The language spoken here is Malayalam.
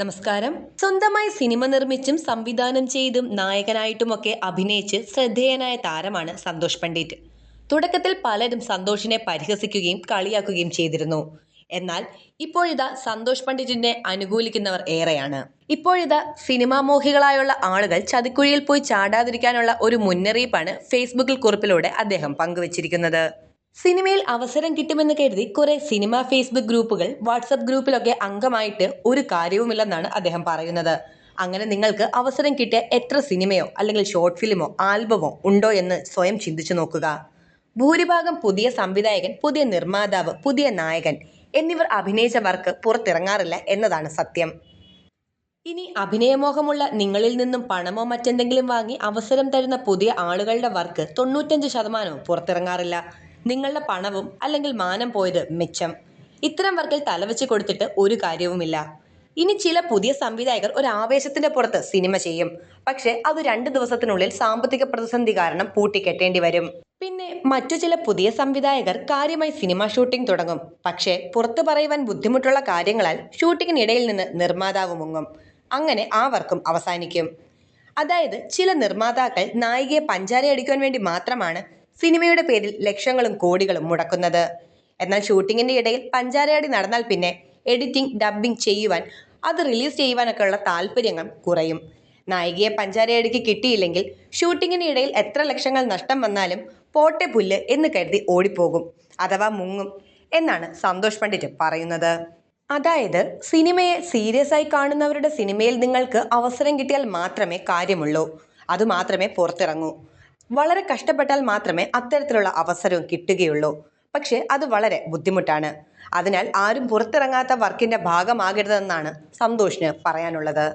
നമസ്കാരം. സ്വന്തമായി സിനിമ നിർമ്മിച്ചും സംവിധാനം ചെയ്തും നായകനായിട്ടുമൊക്കെ അഭിനയിച്ച് ശ്രദ്ധേയനായ താരമാണ് സന്തോഷ് പണ്ഡിറ്റ്. തുടക്കത്തിൽ പലരും സന്തോഷിനെ പരിഹസിക്കുകയും കളിയാക്കുകയും ചെയ്തിരുന്നു. എന്നാൽ ഇപ്പോഴിതാ സന്തോഷ് പണ്ഡിറ്റിനെ അനുകൂലിക്കുന്നവർ ഏറെയാണ്. ഇപ്പോഴിതാ സിനിമാ മോഹികളായുള്ള ആളുകൾ ചതിക്കുഴിയിൽ പോയി ചാടാതിരിക്കാനുള്ള ഒരു മുന്നറിയിപ്പാണ് ഫേസ്ബുക്കിൽ കുറിപ്പിലൂടെ അദ്ദേഹം പങ്കുവച്ചിരിക്കുന്നത്. സിനിമയിൽ അവസരം കിട്ടുമെന്ന് കരുതി കുറെ സിനിമ ഫേസ്ബുക്ക് ഗ്രൂപ്പുകൾ വാട്സപ്പ് ഗ്രൂപ്പിലൊക്കെ അംഗമായിട്ട് ഒരു കാര്യവുമില്ലെന്നാണ് അദ്ദേഹം പറയുന്നത്. അങ്ങനെ നിങ്ങൾക്ക് അവസരം കിട്ടിയ എത്ര സിനിമയോ അല്ലെങ്കിൽ ഷോർട്ട് ഫിലിമോ ആൽബമോ ഉണ്ടോ എന്ന് സ്വയം ചിന്തിച്ചു നോക്കുക. ഭൂരിഭാഗം പുതിയ സംവിധായകൻ പുതിയ നിർമ്മാതാവ് പുതിയ നായകൻ എന്നിവർ അഭിനയിച്ച വർക്ക് പുറത്തിറങ്ങാറില്ല എന്നതാണ് സത്യം. ഇനി അഭിനയമോഹമുള്ള നിങ്ങളിൽ നിന്നും പണമോ മറ്റെന്തെങ്കിലും വാങ്ങി അവസരം തരുന്ന പുതിയ ആളുകളുടെ വർക്ക് തൊണ്ണൂറ്റഞ്ച് ശതമാനവും പുറത്തിറങ്ങാറില്ല. നിങ്ങളുടെ പണവും അല്ലെങ്കിൽ മാനം പോയത് മിച്ചം. ഇത്തരം വർക്കിൽ തലവെച്ച് കൊടുത്തിട്ട് ഒരു കാര്യവുമില്ല. ഇനി ചില പുതിയ സംവിധായകർ ഒരു ആവേശത്തിന്റെ പുറത്ത് സിനിമ ചെയ്യും. പക്ഷേ അത് രണ്ട് ദിവസത്തിനുള്ളിൽ സാമ്പത്തിക പ്രതിസന്ധി കാരണം പൂട്ടിക്കെട്ടേണ്ടി വരും. പിന്നെ മറ്റു ചില പുതിയ സംവിധായകർ കാര്യമായി സിനിമ ഷൂട്ടിംഗ് തുടങ്ങും. പക്ഷേ പുറത്തു പറയുവാൻ ബുദ്ധിമുട്ടുള്ള കാര്യങ്ങളാൽ ഷൂട്ടിങ്ങിനിടയിൽ നിന്ന് നിർമ്മാതാവ് മുങ്ങും. അങ്ങനെ ആ വർക്കും അവസാനിക്കും. അതായത് ചില നിർമ്മാതാക്കൾ നായികയെ പഞ്ചാരയടിക്കുവാൻ വേണ്ടി മാത്രമാണ് സിനിമയുടെ പേരിൽ ലക്ഷങ്ങളും കോടികളും മുടക്കുന്നത്. എന്നാൽ ഷൂട്ടിങ്ങിന്റെ ഇടയിൽ പഞ്ചാരയടി നടന്നാൽ പിന്നെ എഡിറ്റിംഗ് ഡബ്ബിംഗ് ചെയ്യുവാൻ അത് റിലീസ് ചെയ്യുവാനൊക്കെ ഉള്ള താല്പര്യങ്ങൾ കുറയും. നായികയെ പഞ്ചാരയടിക്ക് കിട്ടിയില്ലെങ്കിൽ ഷൂട്ടിങ്ങിന് ഇടയിൽ എത്ര ലക്ഷങ്ങൾ നഷ്ടം വന്നാലും പോട്ടെ പുല്ല് എന്ന് കരുതി ഓടിപ്പോകും. അഥവാ മുങ്ങും എന്നാണ് സന്തോഷ് പണ്ഡിറ്റ് പറയുന്നത്. അതായത് സിനിമയെ സീരിയസ് ആയി കാണുന്നവരുടെ സിനിമയിൽ നിങ്ങൾക്ക് അവസരം കിട്ടിയാൽ മാത്രമേ കാര്യമുള്ളൂ. അതുമാത്രമേ പുറത്തിറങ്ങൂ. വളരെ കഷ്ടപ്പെട്ടാൽ മാത്രമേ അത്തരത്തിലുള്ള അവസരവും കിട്ടുകയുള്ളൂ. പക്ഷേ അത് വളരെ ബുദ്ധിമുട്ടാണ്. അതിനാൽ ആരും പുറത്തിറങ്ങാത്ത വർക്കിന്റെ ഭാഗമാകരുതെന്നാണ് സന്തോഷിന് പറയാനുള്ളത്.